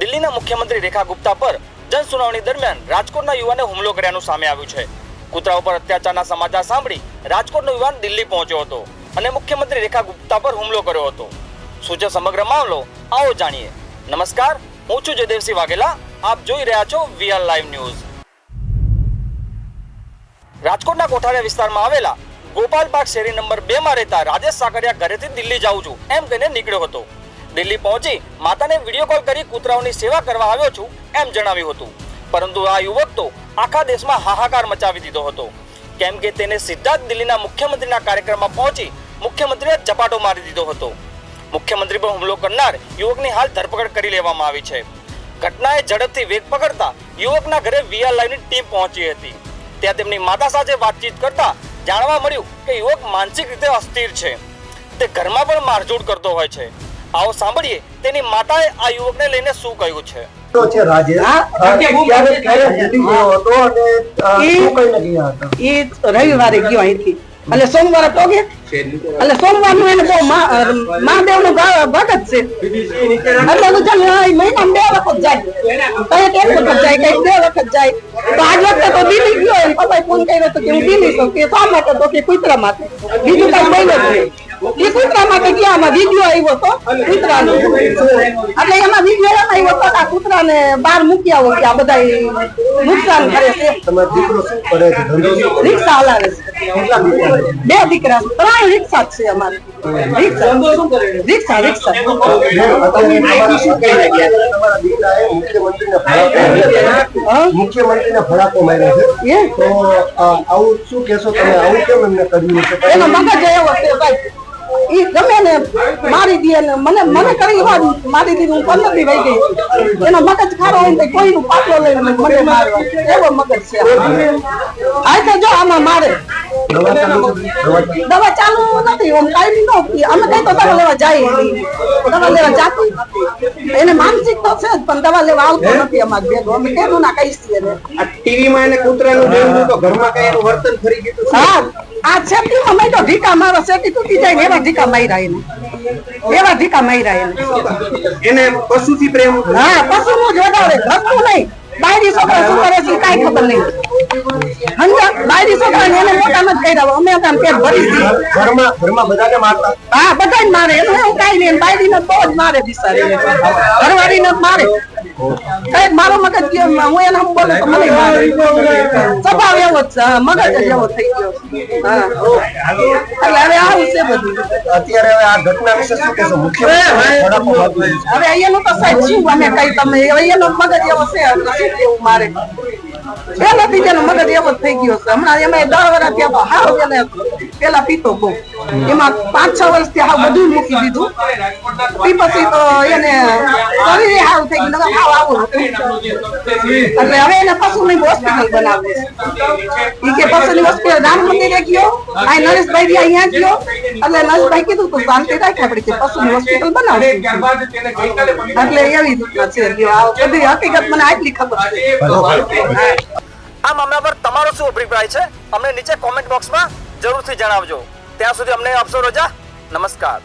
દિલ્હીના મુખ્યમંત્રી રેખા ગુપ્તા પર જન સુનાવણી દરમિયાન રાજકોટના યુવાને હુમલો કર્યાનું સામે આવ્યું છે. કૂતરા પર અત્યાચારના સમાચાર સાંભળી રાજકોટનો યુવાન દિલ્હી પહોંચ્યો હતો અને મુખ્યમંત્રી રેખા ગુપ્તા પર હુમલો કર્યો હતો. છે સમગ્ર મામલો, આવો જાણીએ. નમસ્કાર, હું છું જયદેવસિંહ વાઘેલા, આપ જોઈ રહ્યા છો વીઆર લાઈવ ન્યૂઝ. રાજકોટના કોઠારિયા વિસ્તારમાં આવેલા ગોપાલ પાર્ક શેરી નંબર બે માં રહેતા રાજેશ સાકરિયા ઘરેથી દિલ્હી જાઉં છું. એમ કહીને નીકળ્યો હતો. દિલ્હી પહોંચી માતાને વીડિયો કોલ કરી કૂતરાઓની સેવા કરવા આવ્યો છું એમ જણાવ્યું હતું. પરંતુ આ યુવક તો આખા દેશમાં હાહાકાર મચાવી દીધો હતો. કેમ કે તેને સીધા જ દિલ્હીના મુખ્યમંત્રીના કાર્યક્રમમાં પહોંચી મુખ્યમંત્રીએ ઝપાટો મારી દીધો હતો. મુખ્યમંત્રી પર હુમલો કરનાર યુવકની હાલ ધરપકડ કરી લેવામાં આવી છે. ઘટનાએ ઝડપથી વેગ પકડતા યુવકના ઘરે વીઆર લાઈવની ટીમ પહોંચી હતી. ત્યાં તેમની માતા સાથે વાતચીત કરતા જાણવા મળ્યું કે યુવક માનસિક રીતે અસ્થિર છે. તે ઘરમાં પણ મારઝૂડ કરતો હોય છે. આવો સાંભળીએ. તેની માતાએ આ યુવકને લઈને શું કહ્યું છે? તો ગયો હતો અને રવિવારે ગયો અહીંથી. એટલે સોમવારે પોગે એટલે સોમવારનું એને બહુ મહાદેવનું ભગત છે. એટલે તો ચાલ મહિનામાં બે વખત જાય. કંઈક એક વખત જાય કંઈક બે વખત જાય. તો આજ વખતે તો દિલ્હી ગયો એમ પપ્પાએ ફોન કર્યો તો કે હું દિલ્હી છું. કે શા માટે તો કે કુતરા માટે? બીજું કઈ બન્યું જ નહીં. એ કુતરા માટે ગયા આમાં વીડિયો આવ્યો તો? કૂતરાનો. એટલે એમાં વીડિયો એમાં આવ્યો તો આ કૂતરાને બહાર મૂકી આવો કે આ બધા નુકસાન કરે છે. તમારો દીકરો શું કરે છે? ધંધો રિક્ષા હલાવે છે? બે દીકરા ત્રણ રિક્ષા છે અમારે. રિક્ષા. રિક્ષા રિક્ષા. હતા? મુખ્યમંત્રીને માર્યો છે. તો આવું શું કેશો તમે? આવું કેમ એમને કર્યું છે? એનો મગજ એવો છે ભાઈ. ઈ ગમે ને મારી દે ને મને મને કરી વાર મારી દીધી હું પંદર દી વહી ગઈ. એનો મગજ ખારો હોય ને કોઈનું પાટલો લઈને મને મારવા એવો મગજ છે આ. તો જો આમાં મારે. દવા ચાલુ નથી ઓમ કાઈ નથી. અમે કઈ તો દવા લેવા જાય દવા લેવા જાતી. એને માનસિક તો છે પણ દવા લેવા આવતો નથી અમારે ભેગો. અમે કેનું ના કહીશ એને. આ ટીવીમાં એને કૂતરાનું જોયું તો ઘરમાં કઈ એનું વર્તન ફરી ગયું હા. આ શેતીમાં મેં તો ઢીકા મારો શેતી તૂટી જાય એવા ઢીકા માર્યા એને. એવા ઢીકા માર્યા એને. એને પશુથી પ્રેમ હા પશુ નું જ વધારે નહીં. બાયરી છોકરા શું કરે છે કાઈ ખબર નહીં. સમજ્યા? બાયરી છોકરા એને મોટા કહી કર્યા અમે ને પેટ ભરી ઘરમાં ઘરમાં બધાને મારતા? હા બધા જ મારે એનું એવું કઈ નહીં બાયરી ને બહુ જ મારે બિચારી. ઘરવાળી ને મારે. કંઈક મારો મગજ હું એને બોલું તો મને મારે. સ્વભાવ એવો જ મગજ જ એવો થઈ ગયો. એટલે હવે આવું છે બધું. અત્યારે હવે આ ઘટના વિશે શું કહેશો? મુખ્યમંત્રી ભડાકો માર્યો છે. હવે અહીંયાનું તો શું? અમે કઈ તમે અહીંયાનો મગજ એવો છે? મારે? પેલાથી જેનો મગજ એવો થઈ ગયો છે. હમણાં એમાં દસ વર્ષ ત્યાં તો હાવ એને પેલા પીતો બહુ. એમાં પાંચ છ વર્ષથી હાવ બધું મૂકી દીધું. પછી તો એને થઈ ગયું હાવ આવું. હતું એટલે હવે એને પશુની હોસ્પિટલ બનાવે છે કે પશુની હોસ્પિટલ રામ મંદિરે ગયો, આ નરેશભાઈ અહીંયા ગયો. એટલે નરેશભાઈ કીધું તું, શાંતિ રાખ, આપણે કે પશુની હોસ્પિટલ બનાવશું. એટલે એવી રીતના છે બધી હકીકત મને આટલી ખબર છે. આ મામલા પર તમારો શું અભિપ્રાય છે? અમને નીચે કોમેન્ટ બોક્સમાં જરૂરથી જણાવજો. ત્યાં સુધી અમને આપશો રજા. નમસ્કાર.